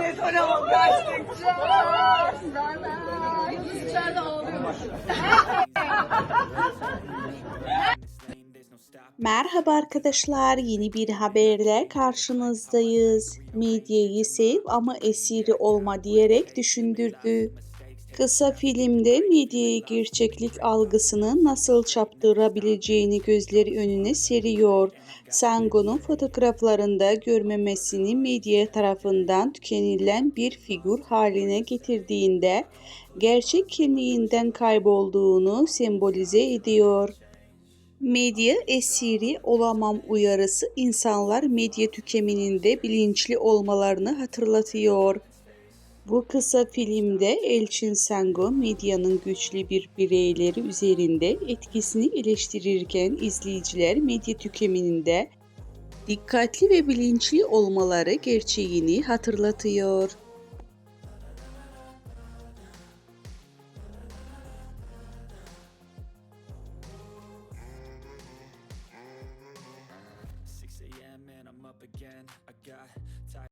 Biz ona Merhaba arkadaşlar, yeni bir haberle karşınızdayız. Medyayı sev ama esiri olma diyerek düşündürdü. Kısa filmde medyayı gerçeklik algısını nasıl çaptırabileceğini gözleri önüne seriyor. Sango'nun fotoğraflarında görmemesini medya tarafından tükenilen bir figür haline getirdiğinde gerçek kimliğinden kaybolduğunu sembolize ediyor. Medya esiri olamam uyarısı insanlar medya tüketiminde bilinçli olmalarını hatırlatıyor. Bu kısa filmde Elçin Sango medyanın güçlü bir bireyleri üzerinde etkisini eleştirirken izleyiciler medya tüketiminde dikkatli ve bilinçli olmaları gerçeğini hatırlatıyor.